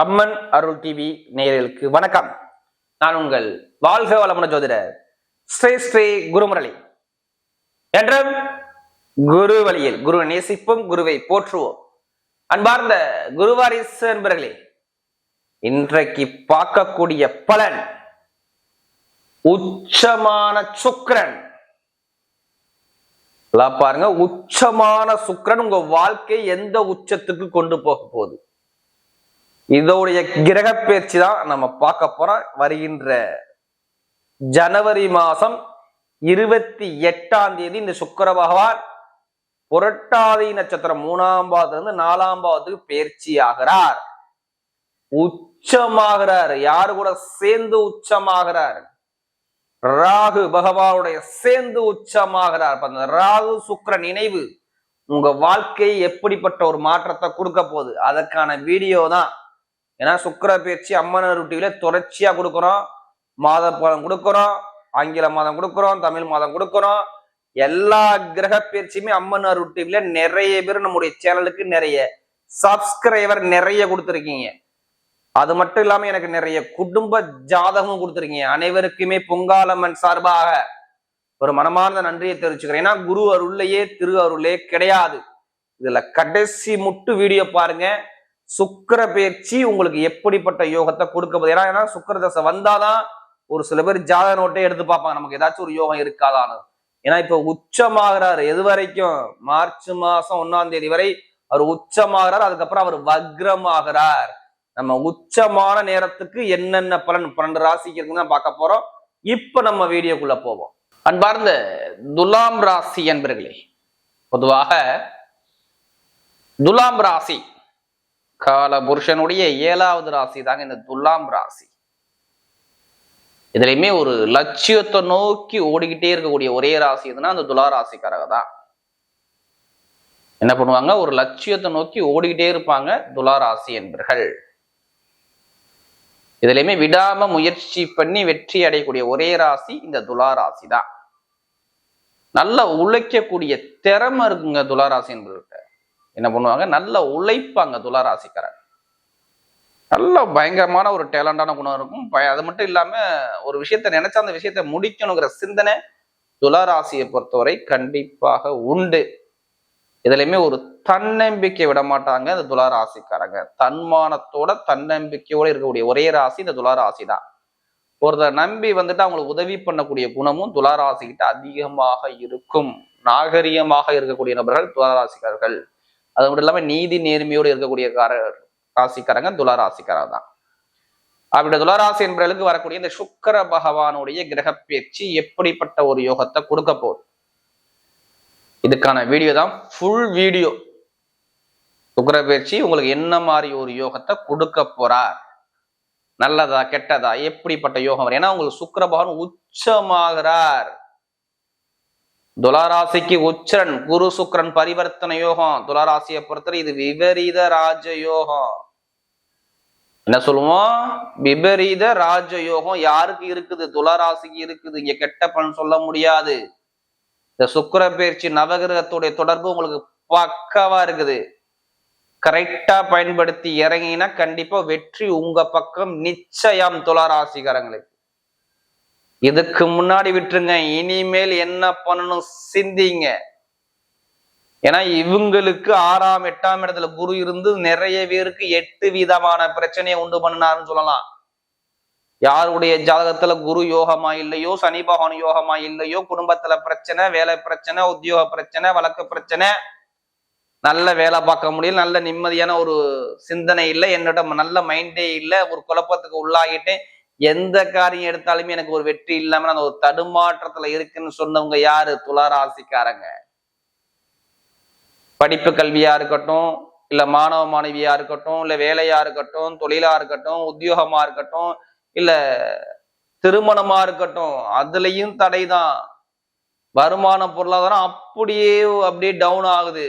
அம்மன் அருள் TV நேயர்களுக்கு வணக்கம். நான் உங்கள் வாழ்க வளமுன ஜோதிடர் ஸ்ரீ ஸ்ரீ குருமுரளி. என்றும் குரு வழியில் குரு நேசிப்போம் குருவை போற்றுவோம். அன்பார்ந்த குருவாரிசு என்பர்களே இன்றைக்கு பார்க்கக்கூடிய பலன் உச்சமான சுக்கரன். பாருங்க உச்சமான சுக்கரன் உங்க வாழ்க்கை எந்த உச்சத்துக்கு கொண்டு போக போகுது? இதோடைய கிரக பயிற்சி தான் நம்ம பார்க்க போறோம். வருகின்ற ஜனவரி மாசம் இருபத்தி எட்டாம் தேதி இந்த சுக்கர பகவான் புரட்டாதி நட்சத்திரம் மூணாம் பாவத்திலிருந்து நாலாம் பாவத்துக்கு பயிற்சி ஆகிறார். உச்சமாகிறார். யாரு கூட சேர்ந்து உச்சமாகிறார்? ராகு பகவானுடைய சேர்ந்து உச்சமாகிறார். அந்த ராகு சுக்கிர நினைவு உங்க வாழ்க்கை எப்படிப்பட்ட ஒரு மாற்றத்தை கொடுக்க போகுது? அதற்கான வீடியோ தான் ஏன்னா சுக்கர பயிற்சி அம்மன் டிவில தொடர்ச்சியா கொடுக்குறோம். மாத பலன் கொடுக்குறோம். ஆங்கில மாதம் கொடுக்குறோம். தமிழ் மாதம் கொடுக்குறோம். எல்லா கிரக பயிற்சியுமே அம்மன் அருள் நிறைய பேர் நம்முடைய சேனலுக்கு நிறைய சப்ஸ்கிரைபர் நிறைய கொடுத்துருக்கீங்க. அது மட்டும் இல்லாம எனக்கு நிறைய குடும்ப ஜாதகமும் கொடுத்துருக்கீங்க. அனைவருக்குமே பொங்காலம்மன் சார்பாக ஒரு மனமார்ந்த நன்றியை தெரிவிச்சுக்கிறேன். ஏன்னா குரு அருள்லையே திரு அருளே கிடையாது. இதுல கடைசி முட்டு வீடியோ பாருங்க. சுக்கர பயிற்சி உங்களுக்கு எப்படிப்பட்ட யோகத்தை கொடுக்க போகுது? ஏன்னா ஏன்னா சுக்கிர தசை வந்தாதான் ஒரு சில பேர் ஜாதக நோட்டே எடுத்து பார்ப்பாங்க. நமக்கு ஏதாச்சும் ஒரு யோகம் இருக்காதான்னு. ஏன்னா இப்ப உச்சமாகிறாரு. எது வரைக்கும்? மார்ச் மாசம் ஒன்னாம் தேதி வரை அவர் உச்சமாகிறார். அதுக்கப்புறம் அவர் வக்ரமாகிறார். நம்ம உச்சமான நேரத்துக்கு என்னென்ன பலன்? பன்னெண்டு ராசிக்கு இருக்குன்னு தான் பார்க்க போறோம். இப்ப நம்ம வீடியோக்குள்ள போவோம். அன்பார்ந்த துலாம் ராசி என்பர்களே பொதுவாக துலாம் ராசி கால புருஷனுடைய ஏழாவது ராசி தாங்க இந்த துலாம் ராசி. இதுலயுமே ஒரு லட்சியத்தை நோக்கி ஓடிக்கிட்டே இருக்கக்கூடிய ஒரே ராசி எதுனா அந்த துலா ராசிக்காரங்க தான். என்ன பண்ணுவாங்க? ஒரு லட்சியத்தை நோக்கி ஓடிக்கிட்டே இருப்பாங்க துலா ராசி என்பர்கள். இதுலயுமே விடாம முயற்சி பண்ணி வெற்றி அடையக்கூடிய ஒரே ராசி இந்த துலா ராசி தான். நல்லா உழைக்கக்கூடிய திறமை இருக்குங்க துலா ராசி என்பவர்கிட்ட. என்ன பண்ணுவாங்க? நல்ல உழைப்பாங்க துலா ராசிக்காரன் நல்ல பயங்கரமான ஒரு டேலண்டான குணம் இருக்கும். அது மட்டும் இல்லாம ஒரு விஷயத்த நினைச்சா அந்த விஷயத்த முடிக்கணுங்கிற சிந்தனை துலாராசியை பொறுத்தவரை கண்டிப்பாக உண்டு. இதுலயுமே ஒரு தன்னம்பிக்கை விட மாட்டாங்க இந்த துளாராசிக்காரங்க. தன்மானத்தோட தன்னம்பிக்கையோட இருக்கக்கூடிய ஒரே ராசி இந்த துளாராசி தான் ஒருத்தர் நம்பி வந்துட்டு அவங்களுக்கு உதவி பண்ணக்கூடிய குணமும் துளாராசிக்கிட்ட அதிகமாக இருக்கும். நாகரிகமாக இருக்கக்கூடிய நபர்கள் துளாராசிக்காரர்கள். அது மட்டும் இல்லாமல் நீதி நேர்மையோடு இருக்கக்கூடிய கார ராசிக்காரங்க துளாராசிக்காரர் தான். அப்படி துலராசி என்பவர்களுக்கு வரக்கூடிய இந்த சுக்கர பகவானுடைய கிரக பயிற்சி எப்படிப்பட்ட ஒரு யோகத்தை கொடுக்க போகுது? இதுக்கான வீடியோ தான் ஃபுல் வீடியோ சுக்கர பயிற்சி உங்களுக்கு என்ன மாதிரி ஒரு யோகத்தை கொடுக்க போறார்? நல்லதா கெட்டதா எப்படிப்பட்ட யோகம் வரும்? ஏன்னா உங்களுக்கு சுக்கர பகவான் உச்சமாகிறார். துளாராசிக்கு உச்சரன் குரு சுக்ரன் பரிவர்த்தனை யோகம். துளாராசியை பொறுத்தவரை இது விபரீத ராஜ யோகம். என்ன சொல்லுவோம்? விபரீத ராஜ யோகம் யாருக்கு இருக்குது? துளாராசிக்கு இருக்குது. இங்க கெட்ட பலன் சொல்ல முடியாது. இந்த சுக்கர பயிற்சி நவகிரகத்துடைய தொடர்பு உங்களுக்கு பக்கவா இருக்குது. கரெக்டா பயன்படுத்தி இறங்கினா கண்டிப்பா வெற்றி உங்க பக்கம் நிச்சயம் துளாராசிகாரங்களுக்கு இதுக்கு முன்னாடி விட்டுருங்க இனிமேல் என்ன பண்ணணும் சிந்திங்க. ஏன்னா இவங்களுக்கு ஆறாம் எட்டாம் இடத்துல குரு இருந்து நிறைய பேருக்கு எட்டு விதமான பிரச்சனையை உண்டு பண்ணினாருன்னு சொல்லலாம். யாருடைய ஜாதகத்துல குரு யோகமா இல்லையோ சனி பகவான் யோகமா இல்லையோ குடும்பத்துல பிரச்சனை வேலை பிரச்சனை உத்தியோக பிரச்சனை வழக்கு பிரச்சனை நல்ல வேலை பார்க்க முடியல நல்ல நிம்மதியான ஒரு சிந்தனை இல்லை என்னோட நல்ல மைண்டே இல்லை ஒரு குழப்பத்துக்கு உள்ளாகிட்டேன். எந்த காரியம் எடுத்தாலுமே எனக்கு ஒரு வெற்றி இல்லாம அந்த ஒரு தடுமாற்றத்துல இருக்குன்னு சொன்னவங்க யாரு? துளாராசிக்காரங்க படிப்பு கல்வியா இருக்கட்டும் இல்ல மாணவ மாணவியா இருக்கட்டும் இல்ல வேலையா இருக்கட்டும் தொழிலா இருக்கட்டும் உத்தியோகமா இருக்கட்டும் இல்ல திருமணமா இருக்கட்டும் அதுலயும் தடைதான். வருமான பொருளாதாரம் அப்படியே அப்படியே டவுன் ஆகுது.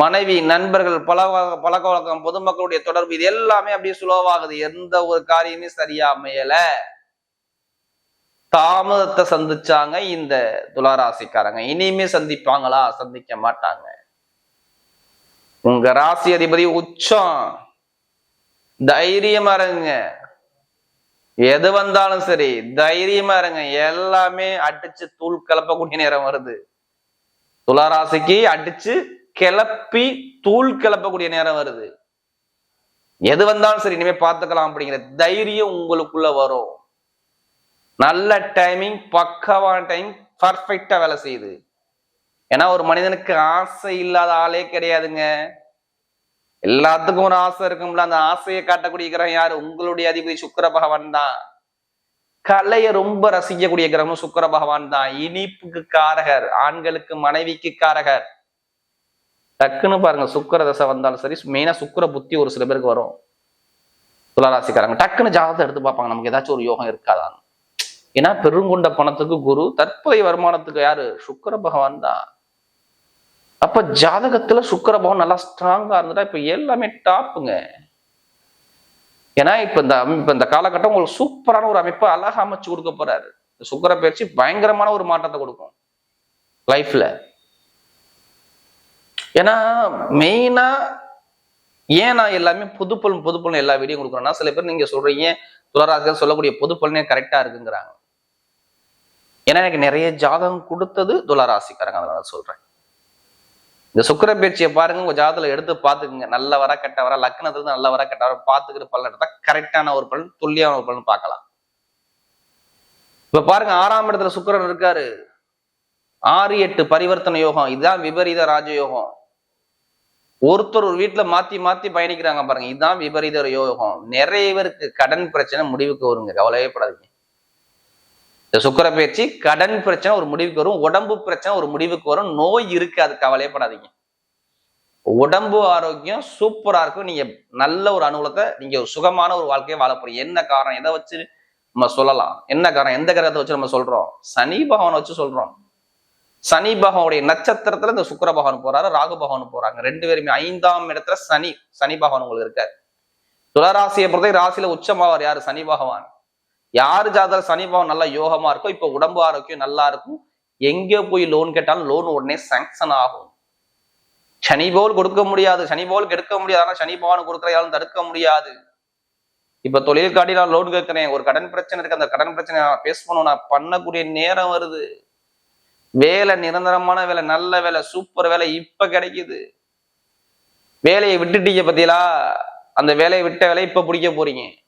மனைவி நண்பர்கள் பழக பழக்க வழக்கம் பொதுமக்களுடைய தொடர்பு இது எல்லாமே அப்படியே சுலோவாகுது எந்த ஒரு காரியமே சரியா அமையல. தாமதத்தை சந்திச்சாங்க இந்த துளாராசிக்காரங்க. இனிமே சந்திப்பாங்களா? சந்திக்க மாட்டாங்க. உங்க ராசி அதிபதி உச்சம். தைரியமா இருங்க. எது வந்தாலும் சரி தைரியமா இருங்க. எல்லாமே அடிச்சு தூள் கிளப்பக்கூடிய நேரம் வருது. துளாராசிக்கு அடிச்சு கிளப்பி தூள் கிளப்பக்கூடிய நேரம் வருது. எது வந்தாலும் சரி இனிமே பார்த்துக்கலாம் அப்படிங்கிற தைரியம் உங்களுக்குள்ள வரும். நல்ல டைமிங் பக்கவான டைம் பர்ஃபெக்டா வேலை செய்யுது. ஏன்னா ஒரு மனிதனுக்கு ஆசை இல்லாத ஆளே கிடையாதுங்க. எல்லாத்துக்கும் ஒரு ஆசை இருக்கும்ல. அந்த ஆசையை காட்டக்கூடிய கிரகம் யாரு? உங்களுடைய அதிபதி சுக்கர பகவான் தான். கலையை ரொம்ப ரசிக்கக்கூடிய கிரகமும் சுக்கர பகவான் தான். இனிப்புக்கு காரகர் ஆண்களுக்கு மனைவிக்கு காரகர். டக்குன்னு பாருங்க சுக்கர தசை வந்தாலும் சரி மெயினா சுக்கிர புத்தி ஒரு சில பேருக்கு வரும். துளராசிக்காரங்க டக்குன்னு ஜாதகத்தை எடுத்து பார்ப்பாங்க நமக்கு ஏதாச்சும் ஒரு யோகம் இருக்காதான் ஏன்னா பெருங்கொண்ட பணத்துக்கு குரு தற்போதைய வருமானத்துக்கு யாரு? சுக்கிர பகவான் தான். அப்ப ஜாதகத்துல சுக்கிர பகவான் நல்லா ஸ்ட்ராங்கா இருந்துட்டா இப்ப எல்லாமே டாப்புங்க ஏன்னா இப்ப இந்த இப்ப இந்த காலகட்டம் உங்களுக்கு சூப்பரான ஒரு அமைப்பை அழகா அமைச்சு கொடுக்க போறாரு. இந்த பயிற்சி பயங்கரமான ஒரு மாற்றத்தை கொடுக்கும். லைஃப்ல ஏன்னா மெயினா ஏன் நான் எல்லாமே புதுப்பலன் புதுப்பலன் எல்லா வீடியோ கொடுக்குறேன்னா சில பேர் நீங்க சொல்றீங்க துளராசிகள் சொல்லக்கூடிய பொது கரெக்டாக கரெக்டா இருக்குங்கிறாங்க. ஏன்னா எனக்கு நிறைய ஜாதகம் கொடுத்தது துளராசிக்காரங்க. அதனால சொல்றேன். இந்த சுக்கர பேச்சியை பாருங்க உங்க ஜாதத்துல எடுத்து பாத்துக்குங்க நல்ல வர கெட்ட வர லக்னத்துல நல்ல வர கெட்ட வர பாத்துக்கிற பலன் எடுத்தா கரெக்டான ஒரு பலன் துல்லியான ஒரு பலன் பார்க்கலாம். இப்ப பாருங்க ஆறாம் இடத்துல சுக்கரன் இருக்காரு. ஆறு எட்டு பரிவர்த்தனை யோகம் இதுதான் விபரீத ராஜயோகம். ஒருத்தர் ஒரு வீட்டுல மாத்தி மாத்தி பயணிக்கிறாங்க பாருங்க. இதுதான் விபரீத யோகம். நிறைய பேருக்கு கடன் பிரச்சனை முடிவுக்கு வருங்க. கவலையே படாதீங்க. இந்த சுக்கர பயிற்சி கடன் பிரச்சனை ஒரு முடிவுக்கு வரும். உடம்பு பிரச்சனை ஒரு முடிவுக்கு வரும். நோய் இருக்கு அது கவலையப்படாதீங்க உடம்பு ஆரோக்கியம் சூப்பரா இருக்கும். நீங்க நல்ல ஒரு அனுகூலத்தை நீங்க ஒரு சுகமான ஒரு வாழ்க்கையை வாழ போறீங்க. என்ன காரணம்? எதை வச்சு நம்ம சொல்லலாம்? என்ன காரணம்? எந்த கிரகத்தை வச்சு நம்ம சொல்றோம்? சனி பகவானை வச்சு சொல்றோம். சனி பகவானுடைய நட்சத்திரத்துல இந்த சுக்கர பகவான் போறாரு ராகு பகவான் போறாங்க. ரெண்டு பேருமே ஐந்தாம் இடத்துல சனி சனி பகவான் உங்களுக்கு இருக்காரு. துளராசியை பொறுத்த ராசியில உச்சமாவார் யாரு? சனி பகவான். யாரு ஜாதக சனி பகவான் நல்லா யோகமா இருக்கோ இப்ப உடம்பு ஆரோக்கியம் நல்லா இருக்கும். எங்க போய் லோன் கேட்டாலும் லோன் உடனே சாங்ஷன் ஆகும். சனி போல் கொடுக்க முடியாது. சனி போல் கெடுக்க முடியாது. ஆனா சனி பகவான் கொடுக்குற யாரும் தடுக்க முடியாது. இப்ப தொழில் காட்டி நான் லோன் கேட்கிறேன். ஒரு கடன் பிரச்சனை இருக்கு. அந்த கடன் பிரச்சனை ஃபேஸ் பண்ணணும். நான் பண்ணக்கூடிய நேரம் வருது. வேலை நிரந்தரமான வேலை நல்ல வேலை சூப்பர் வேலை இப்ப கிடைக்குது. வேலையை விட்டுட்டீங்க பத்தியலா அந்த வேலையை விட்ட வேலை இப்ப பிடிக்க போறீங்க.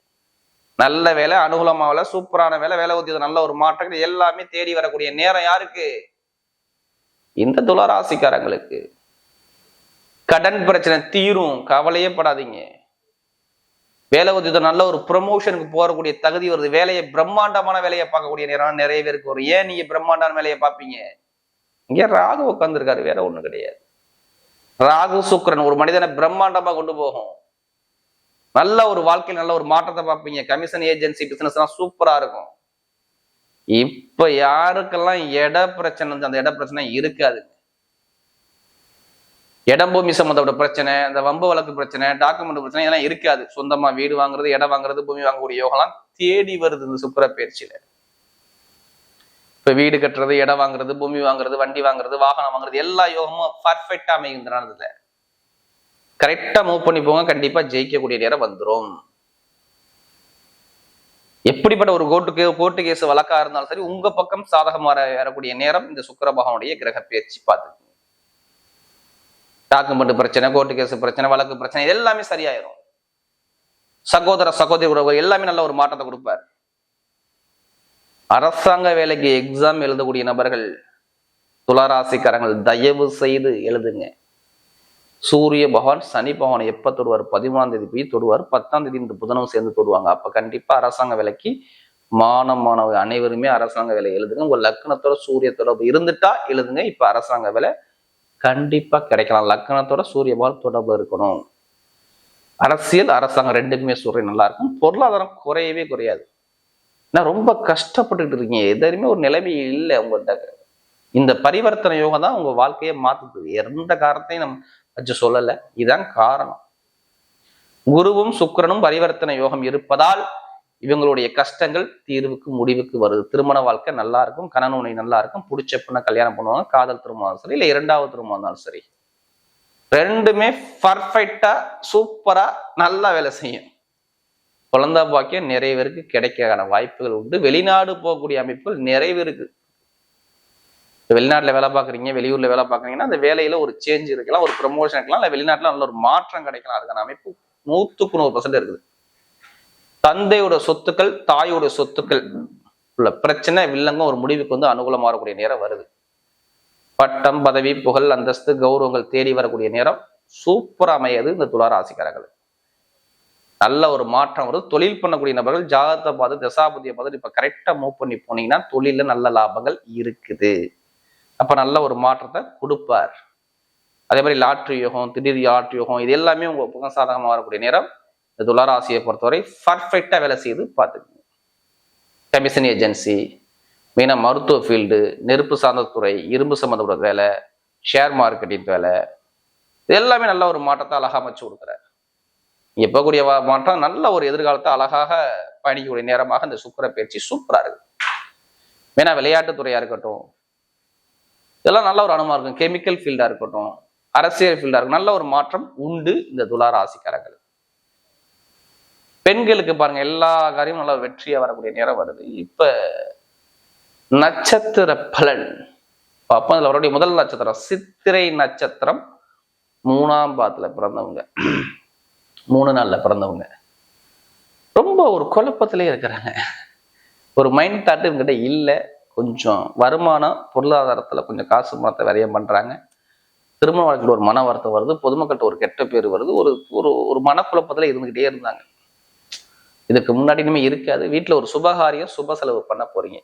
நல்ல வேலை அனுகூலமா வேலை சூப்பரான வேலை வேலை உத்தியோகம் நல்ல ஒரு மாற்றம் எல்லாமே தேடி வரக்கூடிய நேரம் யாருக்கு? இந்த துளராசிக்காரங்களுக்கு. கடன் பிரச்சனை தீரும் கவலையே படாதீங்க. வேலை நல்ல ஒரு ப்ரமோஷனுக்கு போகக்கூடிய தகுதி வருது. வேலையை பிரம்மாண்டமான வேலையை பார்க்கக்கூடிய நேரம் நிறைய பேருக்கு வரும். ஏன் நீங்க பிரம்மாண்டமான வேலையை பார்ப்பீங்க? இங்கே ராகு உட்காந்துருக்காரு வேற ஒன்றும் கிடையாது. ராகு சுக்கரன் ஒரு மனிதனை பிரம்மாண்டமா கொண்டு போகும். நல்ல ஒரு வாழ்க்கையில் நல்ல ஒரு மாற்றத்தை பார்ப்பீங்க. கமிஷன் ஏஜென்சி பிசினஸ்லாம் சூப்பராக சூப்பரா இருக்கும். இப்ப யாருக்கெல்லாம் இட பிரச்சனை வந்து அந்த இட பிரச்சனை இருக்காது. இடம் பூமி சம்மந்தப்பட்ட பிரச்சனை இந்த வம்பு வழக்கு பிரச்சனை டாக்குமெண்ட் பிரச்சனை இதெல்லாம் இருக்காது. சொந்தமா வீடு வாங்குறது இடம் வாங்குறது பூமி வாங்கக்கூடிய யோகம்லாம் தேடி வருது இந்த சுக்கிர பயிற்சியில. இப்ப வீடு கட்டுறது இடம் வாங்குறது பூமி வாங்குறது வண்டி வாங்குறது வாகனம் வாங்குறது எல்லா யோகமும் பர்ஃபெக்டா அமைகின்றனதுல கரெக்டா மூவ் பண்ணி போங்க கண்டிப்பா ஜெயிக்கக்கூடிய நேரம் வந்துரும். எப்படிப்பட்ட ஒரு கோர்ட்டு கோர்ட்டு கேஸ் வழக்கா இருந்தாலும் சரி உங்க பக்கம் சாதகம் வரக்கூடிய நேரம் இந்த சுக்கர பகவானுடைய கிரக பயிற்சி பார்த்துக்கோங்க. டாக்குமெண்ட் பிரச்சனை கோர்ட்டு கேஸ் பிரச்சனை வழக்கு பிரச்சனை இது எல்லாமே சரியாயிரும். சகோதர சகோதரி உறவு எல்லாமே நல்ல ஒரு மாற்றத்தை கொடுப்பார். அரசாங்க வேலைக்கு எக்ஸாம் எழுதக்கூடிய நபர்கள் துளாராசிக்காரங்கள் தயவு செய்து எழுதுங்க. சூரிய பகவான் சனி பகவான் எப்போ தொடுவார்? பதிமூணாம் தேதி போய் தொடுவார். பத்தாம் தேதி இந்த புதனும் சேர்ந்து தொடுவாங்க. அப்போ கண்டிப்பாக அரசாங்க வேலைக்கு மாணவ மாணவ அனைவருமே அரசாங்க வேலை எழுதுங்க. உங்கள் லக்னத்தோட சூரிய தொடர்பு இருந்துட்டா எழுதுங்க. இப்போ அரசாங்க வேலை கண்டிப்பாக கிடைக்கலாம். லக்னத்தோட சூரிய பகவான் தொடர்பு இருக்கணும். அரசியல் அரசாங்கம் ரெண்டுக்குமே சூரியன் நல்லா இருக்கும். பொருளாதாரம் குறையவே குறையாது. நான் ரொம்ப கஷ்டப்பட்டுட்டு இருக்கீங்க. எதுவுமே ஒரு நிலைமை இல்லை உங்கள்கிட்ட இந்த பரிவர்த்தனை யோகம் தான் உங்கள் வாழ்க்கையை மாற்றுது எந்த காரணத்தையும் நம்ம வச்சு சொல்லலை. இதுதான் காரணம். குருவும் சுக்கிரனும் பரிவர்த்தனை யோகம் இருப்பதால் இவங்களுடைய கஷ்டங்கள் தீர்வுக்கு முடிவுக்கு வருது. திருமண வாழ்க்கை நல்லா இருக்கும் கணனுனை நல்லா இருக்கும் பிடிச்ச பொண்ணை கல்யாணம் பண்ணுவாங்க காதல் திருமணம் சரி இல்லை இரண்டாவது திருமணம் இருந்தாலும் சரி. ரெண்டுமே பர்ஃபெக்டா சூப்பரா நல்லா வேலை செய்யும். குழந்தை பாக்கியம் நிறைய பேருக்கு கிடைக்கான வாய்ப்புகள் உண்டு. வெளிநாடு போகக்கூடிய அமைப்புகள் நிறைய பேருக்கு வெளிநாட்டில் வேலை பார்க்குறீங்க வெளியூர்ல வேலை பார்க்குறீங்கன்னா அந்த வேலையில ஒரு சேஞ்ச் இருக்கலாம் ஒரு ப்ரமோஷன் இருக்கலாம் இல்லை வெளிநாட்டில் நல்ல ஒரு மாற்றம் கிடைக்கலாம். அதுக்கான அமைப்பு நூற்றுக்கு நூறு பர்சன்ட் இருக்குது. தந்தையோட சொத்துக்கள் தாயோட சொத்துக்கள் உள்ள பிரச்சனை வில்லங்க ஒரு முடிவுக்கு வந்து அனுகூலமாக வரக்கூடிய நேரம் வருது. பட்டம் பதவி புகழ் அந்தஸ்து கௌரவங்கள் தேடி வரக்கூடிய நேரம் சூப்பர் அமையது இந்த துளாராசிக்காரர்கள் நல்ல ஒரு மாற்றம் வருது. தொழில் பண்ணக்கூடிய நபர்கள் ஜாதகத்தை பார்த்து தசாபதியை பார்த்து இப்ப கரெக்டா மூவ் பண்ணி போனீங்கன்னா தொழில நல்ல லாபங்கள் இருக்குது. அப்ப நல்ல ஒரு மாற்றத்தை கொடுப்பார். அதே மாதிரி லாட்ரி யோகம் திடீர் லாட்ரி யோகம் இது எல்லாமே உங்க பக்கம் சாதகமாக வரக்கூடிய நேரம் இந்த துளாராசியை பொறுத்தவரை பர்ஃபெக்டாக வேலை செய்து பார்த்துக்கோங்க. கமிஷன் ஏஜென்சி மெயினாக மருத்துவ ஃபீல்டு நெருப்பு சார்ந்த துறை இரும்பு சம்மந்தப்பட்ட வேலை ஷேர் மார்க்கெட்டிங் வேலை இது எல்லாமே நல்ல ஒரு மாற்றத்தை அழகாக அமைச்சு கொடுக்குறாரு. இப்போ கூடிய மாற்றம் நல்ல ஒரு எதிர்காலத்தை அழகாக பயணிக்கக்கூடிய நேரமாக இந்த சுக்கர பயிற்சி சூப்பராக இருக்குது மெயினாக விளையாட்டுத்துறையாக இருக்கட்டும் இதெல்லாம் நல்ல ஒரு அனுபவம் இருக்கும். கெமிக்கல் ஃபீல்டாக இருக்கட்டும் அரசியல் ஃபீல்டாக இருக்கும் நல்ல ஒரு மாற்றம் உண்டு இந்த துலா ராசிக்காரர்கள் பெண்களுக்கு பாருங்க எல்லா காரியமும் நல்லா வெற்றியா வரக்கூடிய நேரம் வருது. இப்ப நட்சத்திர பலன். அப்போ அதுல அவருடைய முதல் நட்சத்திரம் சித்திரை நட்சத்திரம் மூணாம் பாத்துல பிறந்தவங்க. மூணு நாள்ல பிறந்தவங்க. ரொம்ப ஒரு குழப்பத்திலே இருக்கிறாங்க. ஒரு மைண்ட் தாட் இவங்ககிட்ட இல்லை. கொஞ்சம் வருமானம் பொருளாதாரத்தில் கொஞ்சம் காசு மரத்தை விரயம் பண்ணுறாங்க திருமண வாழ்க்கையில் ஒரு மன வருத்தம் வருது. பொதுமக்கள்கிட்ட ஒரு கெட்ட பேர் வருது. ஒரு ஒரு ஒரு மனக்குழப்பத்தில் இருந்துக்கிட்டே இருந்தாங்க. இதுக்கு முன்னாடி இனிமே இருக்காது. வீட்டில் ஒரு சுபகாரியம் சுப செலவு பண்ண போறீங்க.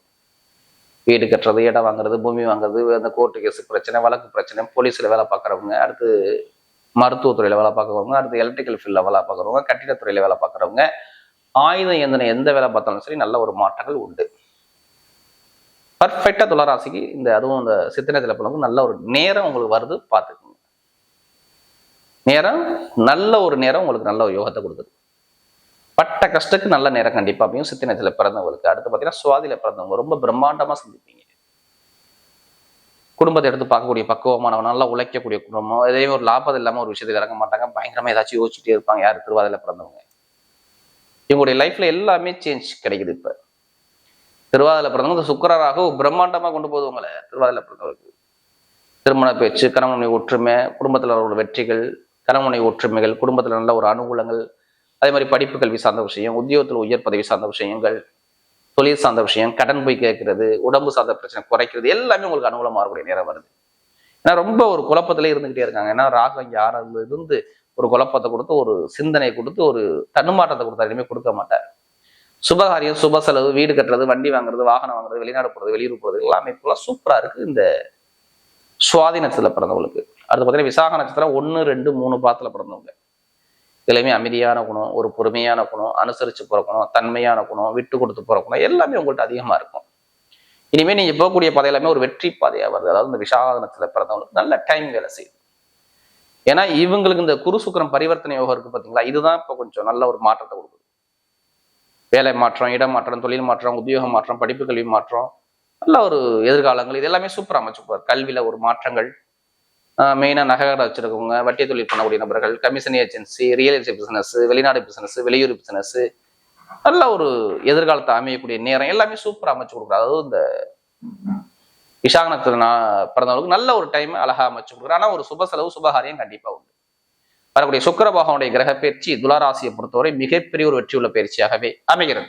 வீடு கட்டுறது இடம் வாங்குறது பூமி வாங்குறது அந்த கோர்ட்டு கேஸ் பிரச்சனை வழக்கு பிரச்சனை போலீஸில் வேலை பார்க்குறவங்க அடுத்து மருத்துவத்துறையில வேலை பார்க்குறவங்க அடுத்து எலக்ட்ரிக்கல் ஃபீல்டில் வேலை பார்க்குறவங்க கட்டிடத்துறையில வேலை பார்க்குறவங்க ஆயுதம் எந்தன எந்த வேலை பார்த்தாலும் சரி நல்ல ஒரு மாற்றங்கள் உண்டு. பர்ஃபெக்டாக துளராசிக்கு இந்த அதுவும் இந்த சித்தனத்தில் பிறகு நல்ல ஒரு நேரம் உங்களுக்கு வருது பார்த்துக்கோங்க. நேரம் நல்ல ஒரு நேரம் உங்களுக்கு நல்ல ஒரு யோகத்தை கொடுக்குது. பட்ட கஷ்டத்துக்கு நல்ல நேரம் கண்டிப்பா அப்படியும் சித்தினத்துல பிறந்தவங்களுக்கு. அடுத்து பார்த்தீங்கன்னா சுவாதியில் பிறந்தவங்க ரொம்ப பிரம்மாண்டமா சந்திப்பீங்க. குடும்பத்தை எடுத்து பார்க்கக்கூடிய பக்குவமானவன் நல்லா உழைக்கக்கூடிய குடும்பம் எதையும் ஒரு லாபம் இல்லாம ஒரு விஷயத்துக்கு இறங்க மாட்டாங்க. பயங்கரமா ஏதாச்சும் யோசிச்சுட்டே இருப்பாங்க. யார்? திருவாதில பிறந்தவங்க. இவங்களுடைய லைஃப்ல எல்லாமே சேஞ்ச் கிடைக்குது இப்ப. திருவாதில பிறந்தவங்க சுக்கரராக பிரம்மாண்டமா கொண்டு போகுது உங்களை. பிறந்தவங்களுக்கு பிறந்தவருக்கு. திருமண பேச்சு கணவனை ஒற்றுமை குடும்பத்துல ஒரு வெற்றிகள் கணவனை ஒற்றுமைகள் குடும்பத்துல நல்ல ஒரு அனுகூலங்கள் அதே மாதிரி படிப்பு கல்வி சார்ந்த விஷயம் உத்தியோகத்தில் உயர் பதவி சார்ந்த விஷயங்கள் தொழில் சார்ந்த விஷயம் கடன் போய் கேட்கறது உடம்பு சார்ந்த பிரச்சனை குறைக்கிறது எல்லாமே உங்களுக்கு அனுகூலமாக இருக்கக்கூடிய நேரம் வருது. ஏன்னா ரொம்ப ஒரு குழப்பத்திலே இருந்துகிட்டே இருக்காங்க. ஏன்னா ராகம் யாராவது இருந்து ஒரு குழப்பத்தை கொடுத்து ஒரு சிந்தனை கொடுத்து ஒரு தன்னுமாற்றத்தை கொடுத்தா எதுவுமே கொடுக்க மாட்டார். சுபகாரியம் சுப செலவு வீடு கட்டுறது வண்டி வாங்குறது வாகனம் வாங்குறது வெளிநாடு போறது வெளியூர் போறது எல்லாமே இப்பெல்லாம் சூப்பரா இருக்கு. இந்த சுவாதி நட்சத்திரத்தில் பிறந்தவங்களுக்கு. அடுத்து பார்த்தீங்கன்னா விசாக நட்சத்திரம் ஒன்று ரெண்டு மூணு பாத்தில் பிறந்தவங்க. எல்லாமே அமைதியான குணம் ஒரு பொறுமையான குணம் அனுசரித்து போற குணம் தன்மையான குணம் விட்டு கொடுத்து போற குணம் எல்லாமே உங்கள்கிட்ட அதிகமாக இருக்கும். இனிமேல் நீங்கள் போகக்கூடிய பாதை எல்லாமே ஒரு வெற்றி பாதையாக வருது. அதாவது இந்த விஷாதனத்தில் பிறந்தவங்களுக்கு நல்ல டைம் வேலை செய்யுது. ஏன்னா இவங்களுக்கு இந்த குரு சுக்கிரம் பரிவர்த்தனை யோகம் இருக்குது பார்த்தீங்களா இதுதான் இப்போ கொஞ்சம் நல்ல ஒரு மாற்றத்தை கொடுக்குது. வேலை மாற்றம் இடம் மாற்றம் தொழில் மாற்றம் உத்தியோக மாற்றம் படிப்பு கல்வி மாற்றம் நல்ல ஒரு எதிர்காலங்கள் இது எல்லாமே சூப்பராக அமைச்சு கல்வியில் ஒரு மாற்றங்கள் மெயினாக நகை கடை வச்சிருக்கவங்க வட்டி தொழில் பண்ணக்கூடிய நபர்கள் commission agency real estate business வெளிநாடு பிஸ்னஸ் வெளியூர் பிசினஸ் நல்ல ஒரு எதிர்காலத்தை அமையக்கூடிய நேரம் எல்லாமே சூப்பரா அமைச்சு கொடுக்குறாரு. அதாவது இந்த விசாகனத்தில் நான் பிறந்தவங்களுக்கு நல்ல ஒரு டைம் அழகா அமைச்சு கொடுக்குறாரு. ஆனால் ஒரு சுப செலவு சுபகாரியம் கண்டிப்பாக உண்டு. வரக்கூடிய சுக்கர பகவானுடைய கிரக பயிற்சி துளாராசியை பொறுத்தவரை மிகப்பெரிய ஒரு வெற்றியுள்ள பயிற்சியாகவே அமைகிறது.